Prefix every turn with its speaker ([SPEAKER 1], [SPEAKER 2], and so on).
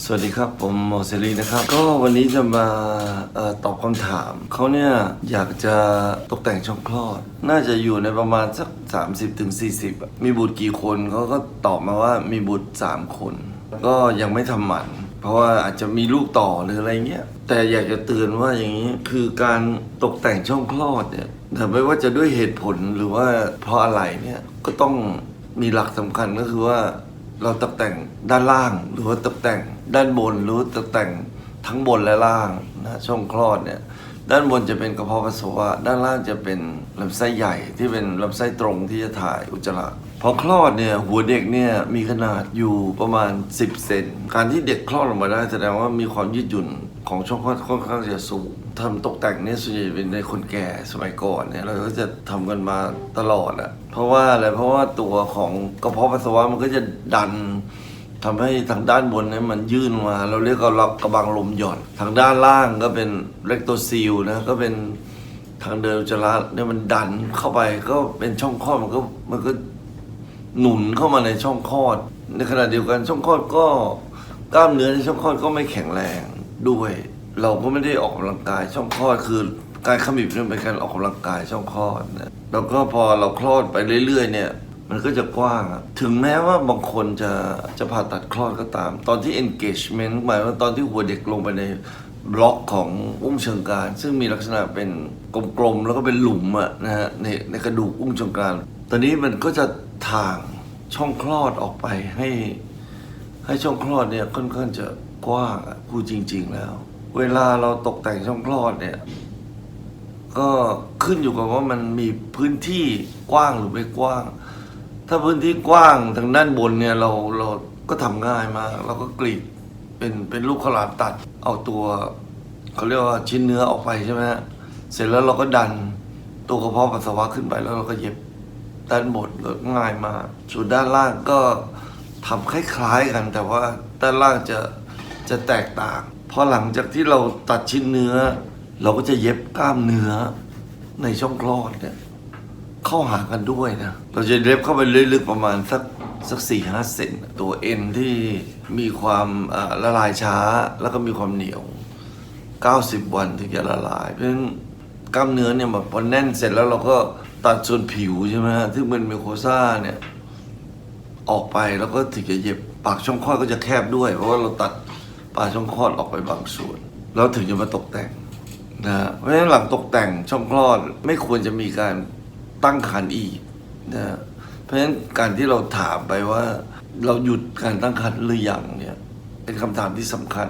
[SPEAKER 1] สวัสดีครับ ผมหมอเสรีนะครับ ก็วันนี้จะมาอตอบคำถาม เขาเนี่ยอยากจะตกแต่งช่องคลอด น่าจะอยู่ในประมาณสัก 30-40ถึงมีบุตรกี่คนเขาก็ตอบมาว่ามีบุตร 3 คน ก็ยังไม่ทำหมัน เพราะว่าอาจจะมีลูกต่อหรืออะไรเงี้ย แต่อยากจะเตือนว่าอย่างนี้คือการตกแต่งช่องคลอดเนี่ยแต่ไม่ว่าจะด้วยเหตุผลหรือว่าเพราะอะไรเนี่ยก็ต้องมีหลักสำคัญก็คือว่าเราตกแต่งด้านล่างหรือว่าตกแต่ง ด้านบนหรือตกแต่งทั้งบนและล่างนะช่องคลอดเนี่ยด้านบนจะเป็นกระเพาะปัสสาวะ ด้านล่างจะเป็นลำไส้ใหญ่ที่เป็นลำไส้ตรงที่จะถ่ายอุจจาระพอคลอดเนี่ยหัวเด็กเนี่ยมีขนาดอยู่ประมาณ 10 เซนการที่เด็กคลอดออกมาได้แสดงว่ามีความยืดหยุ่นของช่องคลอดค่อนข้างจะสูงทำตกแต่งเนี่ยส่วนใหญ่เป็นในคนแก่สมัยก่อนเนี่ยเราก็จะทำกันมาตลอดอะเพราะว่าอะไรเพราะว่าตัวของกระเพาะปัสสาวะมันก็จะดัน ทำให้ทางด้านบนเนี่ยมันยื่นมา เราเรียกว่ารับกระบังลมหย่อน ทางด้านล่างก็เป็นเรกโตซิลนะก็เป็นทางเดินอุจจาระเนี่ยมันดันเข้าไปก็เป็นช่องคลอดมันก็มันก็หนุนเข้ามาในช่องคลอด ในขณะเดียวกันช่องคลอดก็กล้ามเนื้อในช่องคลอดก็ไม่แข็งแรงด้วย เราก็ไม่ได้ออกกำลังกายช่องคลอดคือการขมิบเนี่ยเป็นการออกกำลังกายช่องคลอดนะแล้วก็พอเราคลอดไปเรื่อยๆเนี่ย มันก็จะกว้างอะถึงแม้ว่าบางคนจะจะผ่าตัดคลอดก็ตาม ตอนที่ engagement หมายว่าตอนที่หัวเด็กลงไปในบล็อกของอุ้งเชิงกรานซึ่งมีลักษณะเป็นกลมๆ แล้วก็เป็นหลุมอะนะฮะในในกระดูกอุ้งเชิงกรานตอนนี้มันก็จะถ่างช่องคลอดออกไปให้ ให้ช่องคลอดเนี่ยค่อนข้างจะกว้างอะพูดจริง ๆ แล้ว เวลาเราตกแต่งช่องคลอดเนี่ย ก็ขึ้นอยู่กับว่ามันมีพื้นที่กว้างหรือไม่กว้าง ถ้าพื้นที่กว้างทางด้านบนเนี่ยเราเราก็ทำง่ายมาก เราก็กรีดเป็นเป็นลูกขลามตัด เอาตัวเขาเรียกว่าชิ้นเนื้อออกไปใช่ไหมฮะเสร็จแล้วเราก็ดันตัวกระเพาะปัสสาวะขึ้นไปแล้วเราก็เย็บด้านบนก็ง่ายมากส่วนด้านล่างก็ทำคล้ายๆกัน แต่ว่าด้านล่างจะจะแตกต่างพอหลังจากที่เราตัดชิ้นเนื้อ เราก็จะเย็บกล้ามเนื้อในช่องคลอดเนี่ย เข้าหากันด้วยนะ เราจะเล็บเข้าไปลึกๆประมาณสักสักสี่ห้าเซนตัวเอ็นที่มีความละลายช้าแล้วก็มีความเหนียว 90 วันถึงจะละลาย เพราะฉะนั้นกล้ามเนื้อเนี่ยแบบพอแน่นเสร็จแล้วเราก็ตัดส่วนผิวใช่ไหมฮะที่เป็นมิโคซ่าเนี่ย ออกไปแล้วก็ถึงจะเย็บปากช่องคลอดก็จะแคบด้วย เพราะว่าเราตัดปากช่องคลอดออกไปบางส่วน แล้วถึงจะมาตกแต่งนะเพราะฉะนั้นหลังตกแต่งช่องคลอดไม่ควรจะมีการ ตั้งครรภ์อีกนะเพราะฉะนั้นการที่เราถามไปว่า เราหยุดการตั้งครรภ์หรือยังเนี่ยเป็นคำถามที่สำคัญ